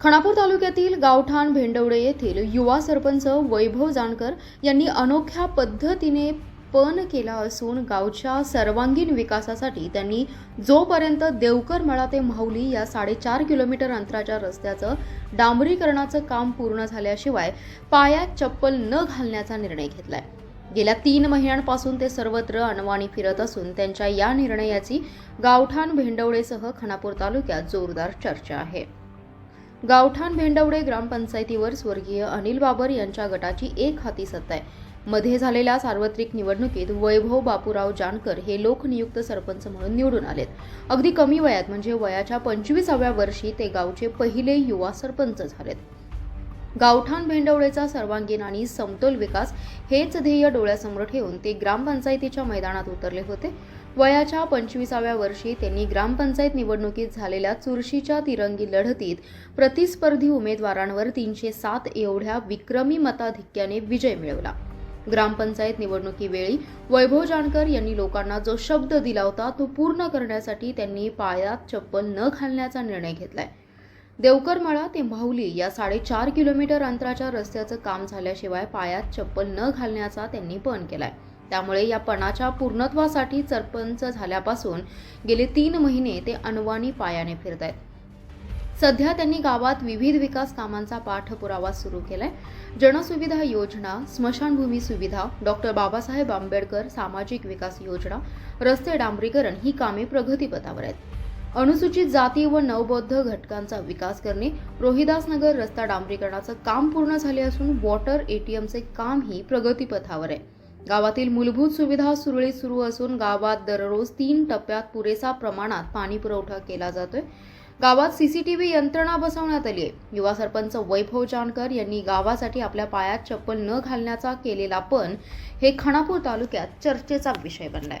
खानापूर तालुक्यातील गावठाण भेंडवडे येथील युवा सरपंच वैभव जानकर यांनी अनोख्या पद्धतीने पण केला असून गावच्या सर्वांगीण विकासासाठी त्यांनी जोपर्यंत देवकर मळा ते माहुली या साडेचार किलोमीटर अंतराच्या रस्त्याचं डांबरीकरणाचं काम पूर्ण झाल्याशिवाय पायात चप्पल न घालण्याचा निर्णय घेतलाय. गेल्या तीन महिन्यांपासून ते सर्वत्र अनवाणी फिरत असून त्यांच्या या निर्णयाची गावठाण भेंडवडेसह खानापूर तालुक्यात जोरदार चर्चा आहे. गावठाण भेंडवडे ग्रामपंचायतीवर स्वर्गीय अनिल बाबर यांच्या गटाची एक हाती सत्ता आहे. मध्ये झालेल्या सार्वत्रिक निवडणुकीत वैभव बापूराव जानकर हे लोकनियुक्त सरपंच म्हणून निवडून आलेत. अगदी कमी वयात म्हणजे वयाच्या पंचवीसाव्या वर्षी ते गावचे पहिले युवा सरपंच झालेत. गावठाण भेंडवळेचा सर्वांगीण आणि समतोल विकास हेच ध्येय डोळ्यासमोर ठेवून ते ग्रामपंचायतीच्या मैदानात उतरले होते. वयाच्या पंचवीसाव्या वर्षी त्यांनी ग्रामपंचायत निवडणुकीत झालेल्या चुरशीच्या तिरंगी लढतीत प्रतिस्पर्धी उमेदवारांवर तीनशे सात एवढ्या विक्रमी मताधिक्याने विजय मिळवला. ग्रामपंचायत निवडणुकीवेळी वैभव जानकर यांनी लोकांना जो शब्द दिला होता तो पूर्ण करण्यासाठी त्यांनी पायात चप्पल न घालण्याचा निर्णय घेतलाय. देवकरमळा ते माहुली या साडेचार किलोमीटर अंतराच्या रस्त्याचं काम झाल्याशिवाय पायात चप्पल न घालण्याचा त्यांनी पण केलाय. त्यामुळे या पणाच्या पूर्णत्वासाठी सरपंच झाल्यापासून गेले तीन महिने ते अनवाणी पायाने फिरत आहेत सध्या त्यांनी गावात विविध विकास कामांचा पाठपुरावा सुरू केलाय. जनसुविधा योजना स्मशानभूमी सुविधा डॉक्टर बाबासाहेब आंबेडकर सामाजिक विकास योजना रस्ते डांबरीकरण ही कामे प्रगतीपथावर आहेत. अनुसूचित जाती व नवबौद्ध घटकांचा विकास करणे रोहिदासनगर रस्ता डांबरीकरणाचं काम पूर्ण झाले असून वॉटर एटीएमचे कामही प्रगतीपथावर आहे. गावातील मूलभूत सुविधा सुरळीत सुरू असून गावात दररोज तीन टप्प्यात पुरेसा प्रमाणात पाणी पुरवठा केला जातोय. गावात सीसीटीव्ही यंत्रणा बसवण्यात आली आहे. युवा सरपंच वैभव जानकर यांनी गावासाठी आपल्या पायात चप्पल न घालण्याचा केलेला पण हे खानापूर तालुक्यात चर्चेचा विषय बनलाय.